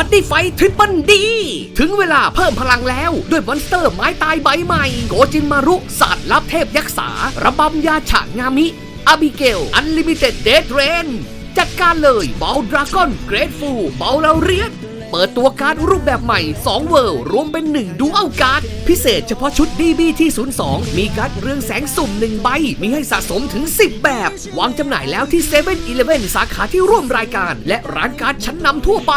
บัตตี้ไฟทริปเปิลดี ถึงเวลาเพิ่มพลังแล้วด้วยมอนสเตอร์ไม้ตายใบใหม่ โกจินมารุศาสตร์ลับเทพยักษาระบำยาฉะงามิอาบิเกลอันลิมิเต็ดเดทเรนจัดการเลยบอลดราก้อนเกรดฟูบอลเราเรียนเปิดตัวการ์ดรูปแบบใหม่ 2 เวิลด์รวมเป็น 1 ดูเอัลการ์ด พิเศษเฉพาะชุด DB ที่02 มีการ์ดเรืองแสงสุ่ม 1 ใบ มีให้สะสมถึง 10 แบบ วางจำหน่ายแล้วที่7 e เ e ่ e อสาขาที่ร่วมรายการ และร้านการ์ดชั้นนำทั่วไป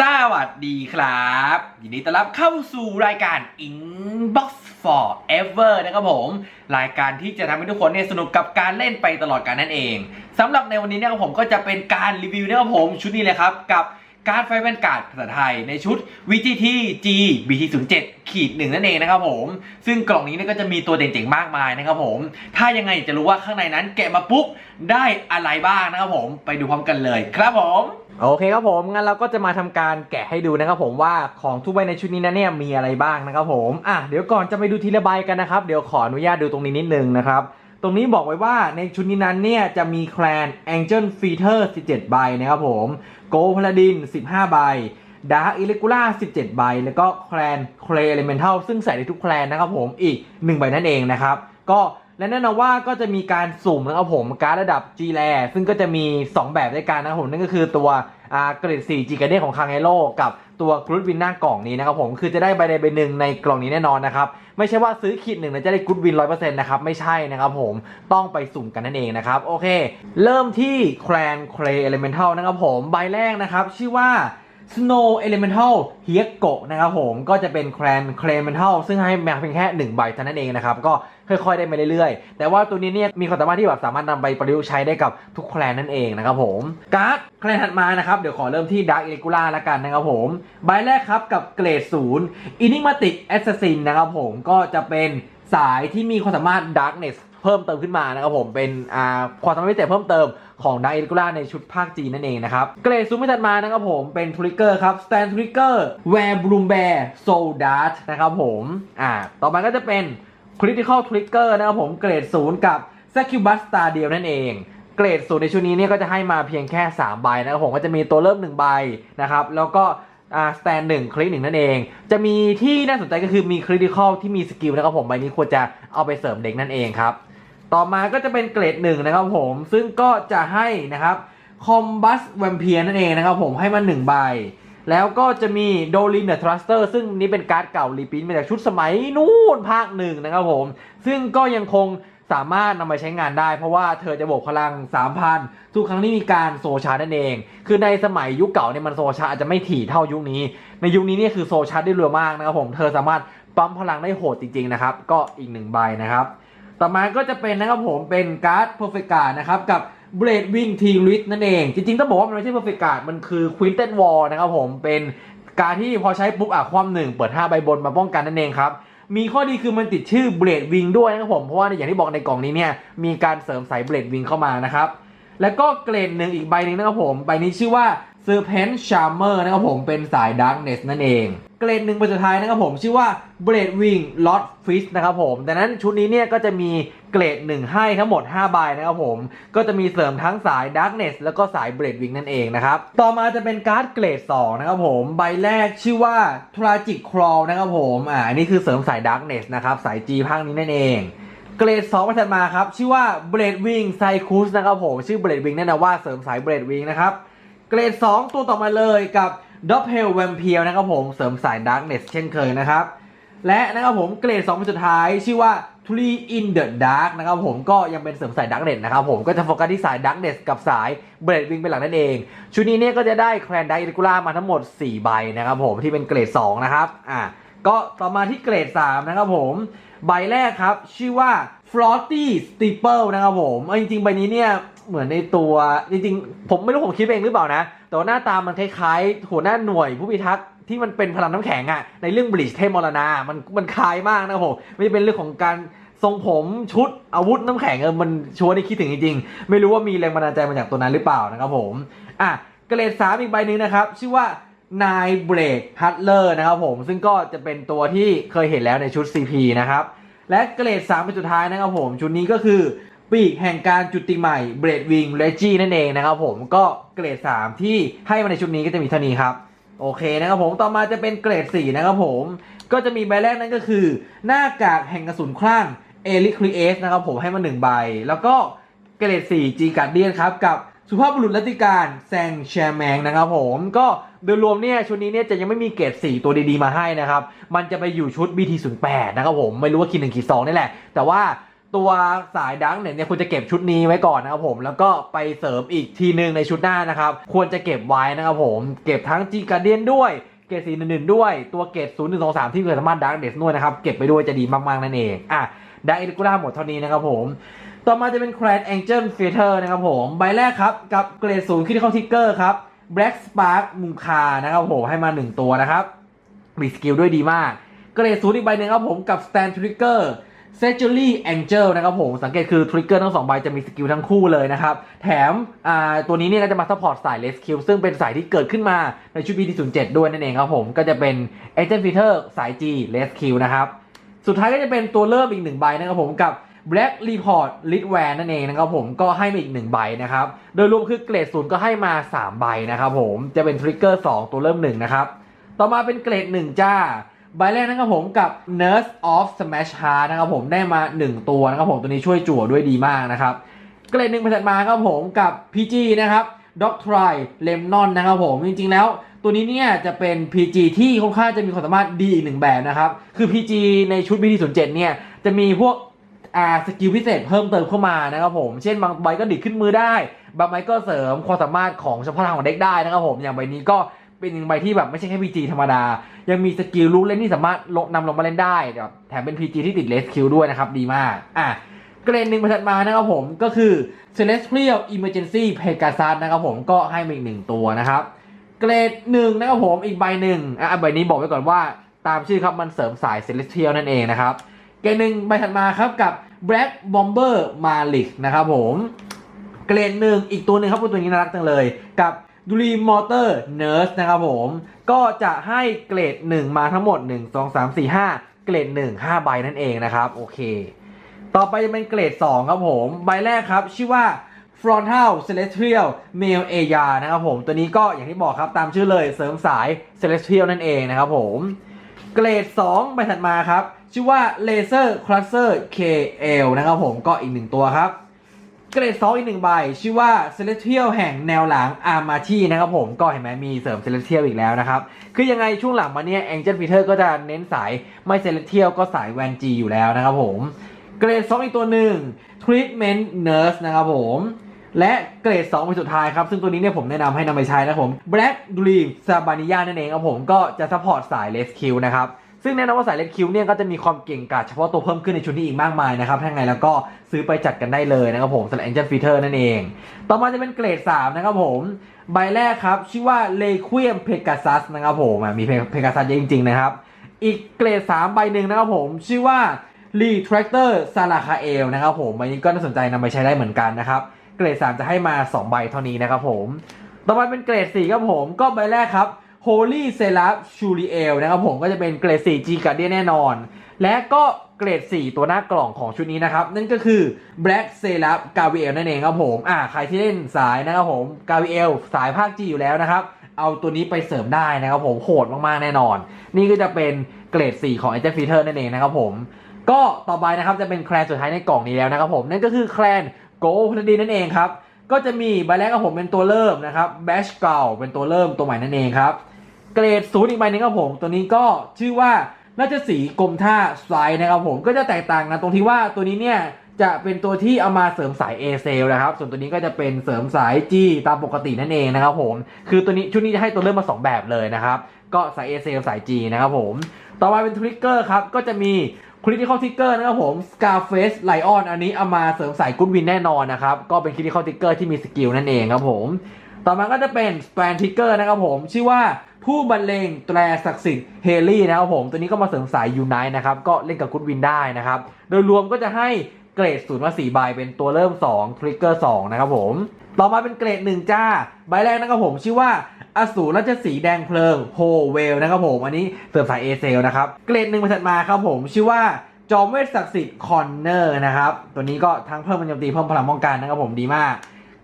สวัสดีครับ ยินดีต้อนรับเข้าสู่รายการ Inbox Forever นะครับผม รายการที่จะทำให้ทุกคนเนี่ยสนุกกับการเล่นไปตลอดการนั่นเองสำหรับในวันนี้เนี่ยผมก็จะเป็นการรีวิวนะครับผมชุดนี้เลยครับกับ การดไฟแวนการ์ดภาษาไทยในชุด VGT G BT07 ขีดหนึ่งนั่นเองนะครับผม ซึ่งกล่องนี้เนี่ยก็จะมีตัวเด่งๆมากมายนะครับผม ถ้ายังไงจะรู้ว่าข้างในนั้นแกะมาปุ๊บได้อะไรบ้างนะครับผมไปดูพร้อมกันเลยครับผมโอเคครับผมงั้นเราก็จะมาทำการแกะให้ดูนะครับผมว่าของทุกใบในชุดนี้นั้นเนี่ยมีอะไรบ้างนะครับผมอะเดี๋ยวก่อนจะไปดูทีละใบกันนะครับ เดี๋ยวขออนุญาตดูตรงนี้นิดนึงนะครับ ตรงนี้บอกไว้ว่าในชุดนี้นั้นเนี่ยจะมีแคลน Angel Feeder 17 ใบนะครับผม Go Paladin 15 ใบ Dark Irregular 17 ใบ แล้วก็แคลน Clay Elemental ซึ่งใส่ได้ทุกแคลนนะครับผมอีก 1 ใบนั่นเองนะครับ ก็และแน่นอนว่าก็จะมีการสุ่มนะครับผมการระดับ G l a ซึ่งก็จะมี 2 แบบด้วยกันนะครับผมนั่นก็คือตัว เกรด4 G g a r d e n ของคางเอโ o กับตัวกรุดวินหน้ากล่องนี้นะครับผมคือจะได้ใบใดใบหนึ่งในกล่องนี้แน่นอนนะครับไม่ใช่ว่าซื้อขีดหนึ่งแล้วจะได้กรุดวินร้อยเปอร์เซ็นต์นะครับไม่ใช่นะครับผมต้องไปสุ่มกันนั่นเองนะครับโอเค เริ่มที่แคลนเคลเอเลเมนทัลนะครับผมใบแรกนะครับชื่อว่า Snow Elemental h i e k o นะครับผมก็จะเป็นแคลน c l a m e n t a l ซึ่งให้แมาเพียงแค่ 1 ใบเท่านั้นเองนะครับ ก็ ค่อยๆได้มาเรื่อยๆ แต่ว่าตัวนี้เนี่ยมีความสามารถที่แบบสามารถนำไปประยุกต์ใช้ได้กับทุกแคลนนั่นเองนะครับผมการ์ดแคลนถัดมานะครับเดี๋ยวขอเริ่มที่ Dark Irregular แล้วกันนะครับผมใบแรกครับกับเกรด0 Enigmatic Assassin นะครับผมก็จะเป็นสายที่มีความสามารถ Darkness เพิ่มเติมขึ้นมานะครับผมเป็นความสามารถพิเศษเพิ่มเติมของดาร์ r เ g u ล่าในชุดภาคจีนนั่นเองนะครับ เกรดซูมไม่ถัดมานะครับผมเป็นทริกเกอร์ครับ Stand Trigger Where Bloom Bear Soul Dart นะครับผมอ่าต่อมาก็จะเป็น Critical Trigger นะครับผมเกรดศูนย์กับ s a c u b u s Star เดียวนั่นเองเกรดศูนย์ในชุดนี้เนี่ยก็จะให้มาเพียงแค่ 3 ใบนะครับผมก็จะมีตัวเริ่ม 1 ใบนะครับแล้วก็อ่าสแตนหนึ่งคลิกหนึ่งนั่นเอง จะมีที่น่าสนใจก็คือมีคริติคอลที่มีสกิลนะครับผมใบนี้ควรจะเอาไปเสริมเด็กนั่นเองครับ ต่อมาก็จะเป็นเกรดหนึ่งนะครับผมซึ่งก็จะให้นะครับคอมบัสแวมเพียนั่นเองนะครับผมให้มา1ใบ แล้วก็จะมีโดลินเดอะทรัสเตอร์ซึ่งนี่เป็นการ์ดเก่ารีพินมาจากชุดสมัยนู่นภาคหนึ่งนะครับผม ซึ่งก็ยังคงสามารถนำมาใช้งานได้ เพราะว่าเธอจะบวกพลัง 3,000 ทุกครั้งที่มีการโซชาร์นั่นเอง คือในสมัยยุคเก่าเนี่ยมันโซชาร์อาจจะไม่ถี่เท่ายุคนี้ ในยุคนี้เนี่ยคือโซชาร์ได้เร็วมากนะครับผม เธอสามารถปั๊มพลังได้โหดจริงๆนะครับ ก็อีกหนึ่งใบนะครับ ต่อมาก็จะเป็นนะครับผมเป็นการ์ด Perfect Card นะครับกับ Blade Wing T r i t นั่นเอง จริงๆ ต้องบอกว่ามันไม่ใช่ Perfect Card มันคือควินเทนวอลนะครับผม เป็นการที่พอใช้ปุ๊บอะความหนึ่งเปิด 5 ใบบนมาป้องกันนั่นเองครับ มีข้อดีคือมันติดชื่อเบรดวิงด้วยนะครับผม เพราะว่าอย่างที่บอกในกล่องนี้เนี่ยมีการเสริมสายเบรดวิงเข้ามานะครับ แล้วก็เกรดหนึ่งอีกใบหนึ่งนะครับผม ใบนี้ชื่อว่า Serpent Charmer นะครับผมเป็นสาย Darkness นั่นเอง เกรดหนึ่งใบสุดท้ายนะครับผมชื่อว่า Blade Wing Lot Fish นะครับผมดังนั้นชุดนี้เนี่ยก็จะมีเกรดหนึ่งให้ทั้งหมด 5 ใบนะครับผม ก็จะมีเสริมทั้งสาย Darkness แล้วก็สาย Blade Wing นั่นเองนะครับ ต่อมาจะเป็นการ์ดเกรด 2 นะครับผม ใบแรกชื่อว่า Tragic Crawl นะครับผมอ่าอันนี้คือเสริมสาย Darkness นะครับสาย G ภาคนี้นั่นเองเกรด2มาถัดมาครับชื่อว่า Blade Wing Cyclus นะครับผมชื่อ Blade Wing แน่นอนว่าเสริมสาย Blade Wing นะครับ เกรด 2 ตัวต่อมาเลยกับ d o p p e l Vampire นะครับผมเสริมสาย Darkness เช่นเคยนะครับ และนะครับผมเกรด2เป็นสุดท้ายชื่อว่า Tree in the Dark นะครับผมก็ยังเป็นเสริมสาย Darkness นะครับผมก็จะโฟกัสที่สาย Darkness กับสาย Blade Wing เป็นหลักนั่นเอง ชุดนี้เนี่ยก็จะได้แคลน Dark Irregular มาทั้งหมด 4 ใบนะครับผมที่เป็นเกรด 2 นะครับอะก็ต่อมาที่เกรด 3 นะครับผมใบแรกครับ ชื่อว่า Frosty Steeple นะครับผมจริงๆ ใบนี้เนี่ย เหมือนในตัวจริงๆ ผมไม่รู้ผมคิดเองหรือเปล่านะ แต่ว่าหน้าตามันคล้ายๆหัวหน้าหน่วยผู้พิทักษ์ที่มันเป็นพลังน้ำแข็งอะในเรื่องบลิชเทพมรณา มันมันคล้ายมากนะครับผมไม่เป็นเรื่องของการทรงผมชุดอาวุธน้ำแข็งเออมันชวนให้คิดถึงจริงๆ ไม่รู้ว่ามีแรงบันดาลใจมาจากตัวนั้นหรือเปล่านะครับผมอะเกรดสามอีกใบหนึ่งนะครับ ชื่อว่านายเบรกฮัตเลอร์นะครับผมซึ่งก็จะเป็นตัวที่เคยเห็นแล้วในชุด CP นะครับและเกรด3เป็นสุดท้ายนะครับผม ชุดนี้ก็คือ ปีกแห่งการจุติใหม่เบรดวิงเลจี้นั่นเองนะครับผมก็เกรด 3 ที่ให้มาในชุดนี้ก็จะมีเท่านี้ครับ โอเคนะครับผมต่อมาจะเป็นเกรด 4 นะครับผมก็จะมีใบแรกนั่นก็คือ หน้ากากแห่งกระสุนคลั่งเอลิครีเอสนะครับผมให้มา 1 ใบ แล้วก็เกรด 4 จีการเดียนครับ กับสุภาพบุรุษรัติการแซงแชร์แมงนะครับผมก็โดยรวมเนี่ยชุดนี้เนี่ยจะยังไม่มีเกรด 4 ตัวดีๆ มาให้นะครับ มันจะไปอยู่ชุด BT08 นะครับผมไม่รู้ว่าคีหนึ่งคีสองนี่แหละ แต่ว่า ตัวสายดังเนี่ยเนี่ยควรจะเก็บชุดนี้ไว้ก่อนนะครับผมแล้วก็ไปเสริมอีกทีหนึ่งในชุดหน้านะครับควรจะเก็บไว้นะครับผมเก็บทั้งจีการเดียนด้วยเกรดสีหนึ่งด้วยตัวเกรดศูนย์หนึ่งสองสามที่เกิดสามารถดักเดสด้วยนะครับเก็บไปด้วยจะดีมากๆนั่นเองอะดักเอลิกูล่าหมดเท่านี้นะครับผมต่อมาจะเป็นแครนแองเจิลเฟเ t อร์นะครับผมใบแรกครับกับเกรดศูนย์คิดเข้าทิกเกอร์ครับ Black Spark มุงคานะครับผมให้มา 1 ตัวนะครับมีสกิลด้วยดีมาก เกรดศูนย์อีกใบหนึ่งครับผมกับสแตนท Stand Trigger s e t u r y Angel นะครับผม สังเกตคือทริกเกอร์ทั้งสองใบจะมีสกิลทั้งคู่เลยนะครับ แถมตัวนี้เนี่ยก็จะมาซัพพอร์ตสาย r e s c u e ซึ่งเป็นสายที่เกิดขึ้นมาในชุด BT07 ด้วยนั่นเองครับผม ก็จะเป็น Agent Fitter สาย G Rescue นะครับ สุดท้ายก็จะเป็นตัวเริ่มอีกหนึ่งใบนะครับผมกับ Black Report l i d w a n นั่นเองนะครับผมก็ให้มาอีกหนึ่งใบนะครับ โดยรวมคือเกรดศูนย์ก็ให้มา 3 ใบนะครับผมจะเป็นทริกเกอร์2ตัวเริ่ม1นะครับต่อมาเป็นเกรด1จ้า ใบแรกนะครับผมกับ Nurse of Smash Heart นะครับผมได้มา 1 ตัวนะครับผมตัวนี้ช่วยจั่วด้วยดีมากนะครับเกรดหนึ่งผลิตมาครับผมกับ PG นะครับ Doctry Lemnon นะครับผม จริงๆแล้วตัวนี้เนี่ยจะเป็น PG ที่ค่อนข้างจะมีความสามารถดีอีกหนึ่งแบบนะครับ คือ PG ในชุด BT07 เนี่ยจะมีพวกอ่าสกิลพิเศษเพิ่มเติมเข้ามานะครับผม เช่นบางใบก็ดิดขึ้นมือได้ บางใบก็เสริมความสามารถของเฉพาะทางของเด็กได้นะครับผม อย่างใบนี้ก็ เป็นหนึ่งใบที่แบบไม่ใช่แค่ PG ธรรมดา ยังมีสกิลลูกเล่นที่สามารถลงนำลงมาเล่นได้แบบแถมเป็น PG ที่ติดเลสคิวด้วยนะครับ ดีมาก อะเกรดหนึ่งประถัดมานะครับผมก็คือ Celestial Emergency Pegasus นะครับผมก็ให้มาอีกหนึ่งตัวนะครับเกรดหนึ่งนะครับผมอีกใบหนึ่งอะใบนี้บอกไว้ก่อนว่าตามชื่อครับมันเสริมสาย Celestial นั่นเองนะครับเกรดหนึ่งใบถัดมาครับกับ Black Bomber Malik นะครับผมเกรดหนึ่งอีกตัวหนึ่งครับตัวนี้น่ารักจังเลยกับ Dream Motor Nurse นะครับผม ก็จะให้เกรด 1 มาทั้งหมด 1 2 3 4 5 เกรด 1 5 ใบนั่นเองนะครับ โอเค ต่อไปจะเป็นเกรด 2 ครับผม ใบแรกครับ ชื่อว่า Frontal Celestial Male a y a นะครับผม ตัวนี้ก็อย่างที่บอกครับตามชื่อเลยเสริมสาย Celestial นั่นเองนะครับผม เกรด 2 ใบถัดมาครับ ชื่อว่า Laser Cluster KL นะครับผมก็อีกหนึ่งตัวครับ เกรด2อีกหนึ่งใบ ชื่อว่า Celestial แห่งแนวหลัง Armachi นะครับผมก็เห็นไหมมีเสริม Celestial อีกแล้วนะครับ คือยังไงช่วงหลังมาเนี่ย Angel Peter ก็จะเน้นสายไม่ Celestial ก็สาย Van G อยู่แล้วนะครับผม เกรด2อีกตัวหนึ่ง Treatment Nurse นะครับผมและเกรด2เป็นสุดท้ายครับ ซึ่งตัวนี้เนี่ยผมแนะนำให้นำไปใช้นะครับผม Black Dream s a b a n i a นั่นเองครับผมก็จะซัพพอร์ตสาย Rescue นะครับ ซึ่งแน่นอนว่าสาย Rescue เนี่ยก็จะมีความเก่งกาจเฉพาะตัวเพิ่มขึ้นในชุดนี้อีกมากมายนะครับถ้าไงแล้วก็ซื้อไปจัดกันได้เลยนะครับผมสำหรับ Angel Feeder นั่นเอง ต่อมาจะเป็นเกรด 3 นะครับผม ใบแรกครับ ชื่อว่า Requiem Pegasus นะครับผมมี Pegasus เยอะจริงๆนะครับ อีกเกรด 3 ใบหนึ่งนะครับผมชื่อว่า Retractor s a l a k a e l นะครับผมใบนี้ก็น่าสนใจนำไปใช้ได้เหมือนกันนะครับเกรด 3 จะให้มา 2 ใบเท่านี้นะครับผม ต่อไปเป็นเกรด4ครับผมก็ใบแรกครับ Holy Seraph Shuriel นะครับผมก็จะเป็นเกรด4 G Guardian แน่นอน และก็เกรด 4 ตัวหน้ากล่องของชุดนี้นะครับ นั่นก็คือ Black Seraph Gabriel นั่นเองครับผมอ่าใครที่เล่นสายนะครับผม Gabriel สายภาค G อยู่แล้วนะครับ เอาตัวนี้ไปเสริมได้นะครับผมโหดมากๆแน่นอน นี่ก็จะเป็นเกรด 4 ของ Angel Feeder นั่นเองนะครับผมก็ต่อไปนะครับจะเป็นแคลนสุดท้ายในกล่องนี้แล้วนะครับผมนั่นก็คือแคลนโกลพลดีนั่นเองครับก็จะมีใบแรกกับผมเป็นตัวเริ่มนะครับแบชเก่าเป็นตัวเริ่มตัวใหม่นั่นเองครับ เกรดศูนย์อีกใบหนึงครับผม ตัวนี้ก็ชื่อว่าน่าจะสีกรมท่าสไลด์นะครับผมก็จะแตกต่างกันตรงที่ว่าตัวนี้เนี่ยจะเป็นตัวที่เอามาเสริมสาย A เซลนะครับ ส่วนตัวนี้ก็จะเป็นเสริมสาย G ตามปกตินั่นเองนะครับผม คือตัวนี้ชุดนี้จะให้ตัวเริ่มมา 2 แบบเลยนะครับ ก็สาย A เซลสาย G นะครับผม ต่อมาเป็นทริกเกอร์ครับ ก็จะมีคริติคอลทิกเกอร์นะครับผม Scarface Lion อันนี้เอามาเสริมสายกุ o ดวินแน่นอนนะครับ ก็เป็นคริติคอลทิกเกอร์ที่มีสกิลนั่นเองครับผม ต่อมาก็จะเป็น s p a n t i c k e r นะครับผม ชื่อว่า ผู้บรรเลงแตรศักดิ์สิทธิ์เฮลี่นะครับผม ตัวนี้ก็มาเสริมสายยูไนนะครับ ก็เล่นกับกุ o ดวินได้นะครับ โดยรวมก็จะให้เกรดศูนย์มา4ใบเป็นตัวเริ่ม2ทริกเกอร์2นะครับผม ต่อมาเป็นเกรด1จ้า ใบแรกนะครับผมชื่อว่าอสูรราชสีแดงเพลิงโฮเวลนะครับผม อันนี้เสริมสายเอเซลนะครับ เกรดหนึ่งมาถัดมาครับผมชื่อว่าจอมเวทศักดิ์สิทธิ์คอนเนอร์นะครับ ตัวนี้ก็ทั้งเพิ่มพลังโจมตีเพิ่มพลังป้องกันนะครับผมดีมาก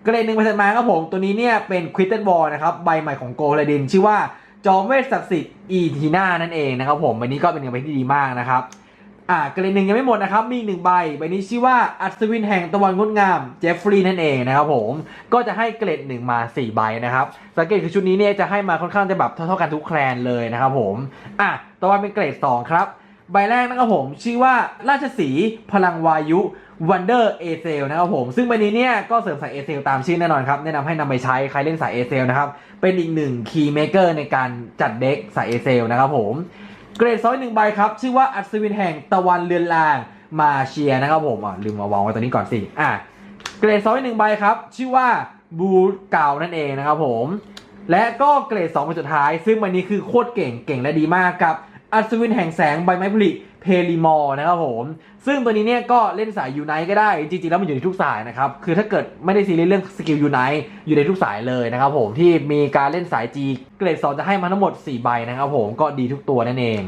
เกรดหนึ่งมาถัดมาครับผม ตัวนี้เนี่ยเป็นควิตเต b บอลนะครับ ใบใหม่ของโกลดินชื่อว่า จอมเวทศักดิ์สิทธิ์อีทีน่านั่นเองนะครับผมใบนี้ก็เป็นใบที่ดีมากนะครับอ่าเกรดหนึ่งยังไม่หมดนะครับ มีอีกหนึ่งใบ ใบนี้ชื่อว่าอัศวินแห่งตะวันงดงามเจฟฟรีย์นั่นเองนะครับผม ก็จะให้เกรดหนึ่งมา 4 ใบนะครับ สังเกตคือชุดนี้เนี่ยจะให้มาค่อนข้างจะแบบเท่าๆกันทุกแคลนเลยนะครับผม อะตะวันเป็นเกรด 2 ครับ ใบแรกนะครับผมชื่อว่าราชสีพลังวายุวันเดอร์เอเซลนะครับผมซึ่งใบนี้เนี่ยก็เสริมสายเอเซลตามชื่อแน่นอนครับแนะนำให้นำไปใช้ใครเล่นสายเอเซลนะครับเป็นอีกหนึ่งคีย์เมเกอร์ในการจัดเด็กสายเอเซลนะครับผมเกรดซอยหนึ่งใบครับชื่อว่าอัศวินแห่งตะวันเรือนลางมาเชียนะครับผมอะลืมมาวางไว้ตัวนี้ก่อนสิอะเกรดซอยหนึ่งใบครับชื่อว่าบูเก่านั่นเองนะครับผมและก็เกรด2ใบสุดท้าย ซึ่งใบนี้คือโคตรเก่งเก่งและดีมากกับ อัศวินแห่งแสงใบไม้ผลิเพลิมอร์นะครับผม ซึ่งตัวนี้เนี่ยก็เล่นสายยูไนก็ได้ จริงๆ แล้วมันอยู่ในทุกสายนะครับ คือถ้าเกิดไม่ได้ซีเรียสเรื่องสกิลยูไนอยู่ในทุกสายเลยนะครับผม ที่มีการเล่นสาย G เกรด 2 จะให้มาทั้งหมด 4 ใบนะครับผมก็ดีทุกตัวนั่นเอง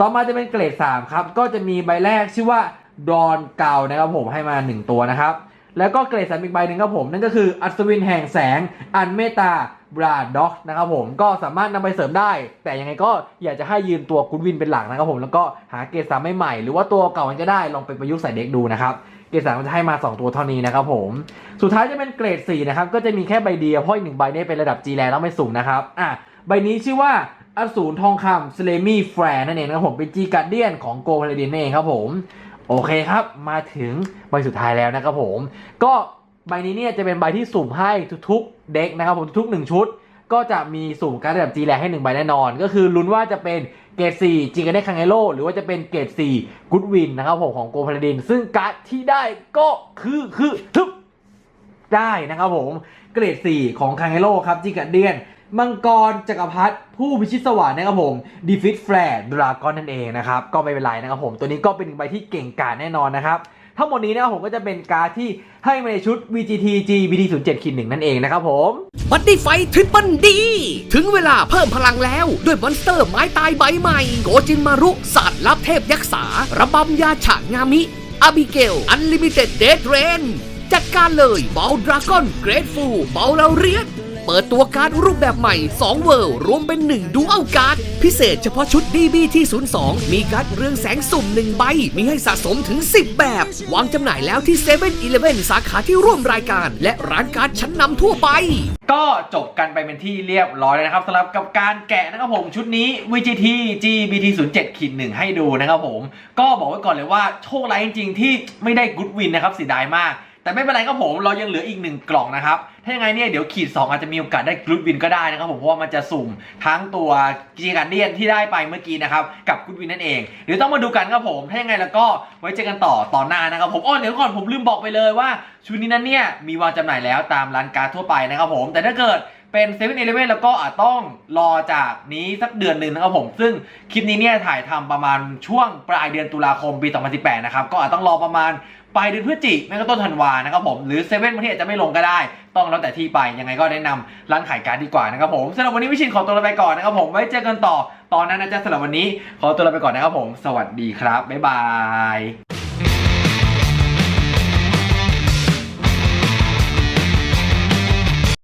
ต่อมาจะเป็นเกรด 3 ครับ ก็จะมีใบแรกชื่อว่าดอนเกานะครับผมให้มา 1 ตัวนะครับ แล้วก็เกรดสามอีกใบหนึ่งครับผม นั่นก็คืออัศวินแห่งแสงอันเมตตาบราด็อกนะครับผมก็สามารถนำไปเสริมได้ แต่ยังไงก็อยากจะให้ยืนตัวคุณวินเป็นหลักนะครับผมแล้วก็หาเกรดสามใหม่ๆหรือว่าตัวเก่ามันจะได้ลองไปประยุกต์ใส่เด็กดูนะครับเกรดสามมันจะให้มา 2 ตัวเท่านี้นะครับผมสุดท้ายจะเป็นเกรด4นะครับก็จะมีแค่ใบเดียวเพราะอีกหนึ่งใบนี้เป็นระดับ G แลแล้วไม่สูงนะครับอะใบนี้ชื่อว่าอสูรทองคำสเลมี่แฟร์นั่นเองนะครับผมเป็น G การเดียนของโกพาลาดินเองครับผม โอเคครับ มาถึงใบสุดท้ายแล้วนะครับผม ก็ใบนี้เนี่ยจะเป็นใบที่สุ่มให้ทุกๆเด็กนะครับผมทุกๆหนึ่งชุด ก็จะมีสุ่มการดระดับ G แลให้หนึ่งใบแน่นอน ก็คือลุ้นว่าจะเป็นเกรด4จิงกันได้คังเอโลหรือว่าจะเป็นเกรด4กุดวินนะครับผมของโกพาลาดิน ซึ่งการ์ดที่ได้ก็คือคือทึบได้นะครับผมเกรด 4 ของคังเอโลครับจิกันเดียน มังกรจักรพรรดิผู้พิชิตสวรรค์นะครับผมดีฟิตแฟร์ดราก้อนนั่นเองนะครับก็ไม่เป็นไรนะครับผมตัวนี้ก็เป็นใบที่เก่งกาจแน่นอนนะครับทั้งหมดนี้นะครับผมก็จะเป็นการที่ให้มาในชุด VGT GBT 0 7ขีดหนึ่งนั่นเองนะครับผมบัตตี้ไฟทริปเปิลดี ถึงเวลาเพิ่มพลังแล้ว ด้วยมอนสเตอร์ไม้ตายใบใหม่ โกจินมารุศาสตร์ลับเทพยักษาระบำยาฉะงามิอาบิเกลอันลิมิเต็ดเดทเรนจัดการเลยเบลดราก้อนเกรดฟูเบลเลาเรียน เปิดตัวการ์ดรูปแบบใหม่ 2 เวิลด์รวมเป็น 1 ดูอัลการ์ด พิเศษเฉพาะชุด DBT 02มีการ์ดเรืองแสงสุ่ม 1 ใบ มีให้สะสมถึง 10 แบบ วางจำหน่ายแล้วที่7 e เ e ่ e อสาขาที่ร่วมรายการ และร้านการ์ดชั้นนำทั่วไป ก็จบกันไปเป็นที่เรียบร้อยแล้วนะครับสำหรับกับการแกะนะครับผมชุดนี้ VGT GBT 0 7ขีดหนึ่งให้ดูนะครับผม ก็บอกไว้ก่อนเลยว่าโชคร้ายจริงๆ ที่ไม่ได้กุดวินนะครับเสียดายมาก แต่ไม่เป็นไรครับผมเรายังเหลืออีกหนึ่งกล่องนะครับ ถ้ายังไงเนี่ยเดี๋ยวขีด 2 อาจจะมีโอกาสได้กรุดวินก็ได้นะครับผมเพราะว่ามันจะสุ่มทั้งตัวจีการเดียนที่ได้ไปเมื่อกี้นะครับกับกรุดวินนั่นเองเดี๋ยวต้องมาดูกันครับผมถ้ายังไงแล้วก็ไว้เจอกันต่อตอนหน้านะครับผมอ้อเดี๋ยวก่อนผมลืมบอกไปเลยว่าชุดนี้นั้นเนี่ยมีวางจำหน่ายแล้วตามร้านการทั่วไปนะครับผมแต่ถ้าเกิด เป็น7 e เ e ่ e แล้วก็อาจต้องรอจากนี้สักเดือนหนึ่งนะครับผม ซึ่งคลิปนี้เนี่ยถ่ายทำประมาณช่วงปลายเดือนตุลาคมปี 2018 นะครับ ก็อาจต้องรอประมาณปลายเดือนพฤศจิกไม่ก็ต้นธันวานะครับผม หรือเซเว่นบางทีอาจจะไม่ลงก็ได้ ต้องแล้วแต่ที่ไป ยังไงก็แนะนำร้านขายการดีกว่านะครับผมสำหรับวันนี้วิชินขอตัวลาไปก่อนนะครับผม ไว้เจอกันต่อ ตอนนั้นนะจ๊ะสำหรับวันนี้ขอตัวลาไปก่อนนะครับผม สวัสดีครับ บ๊ายบาย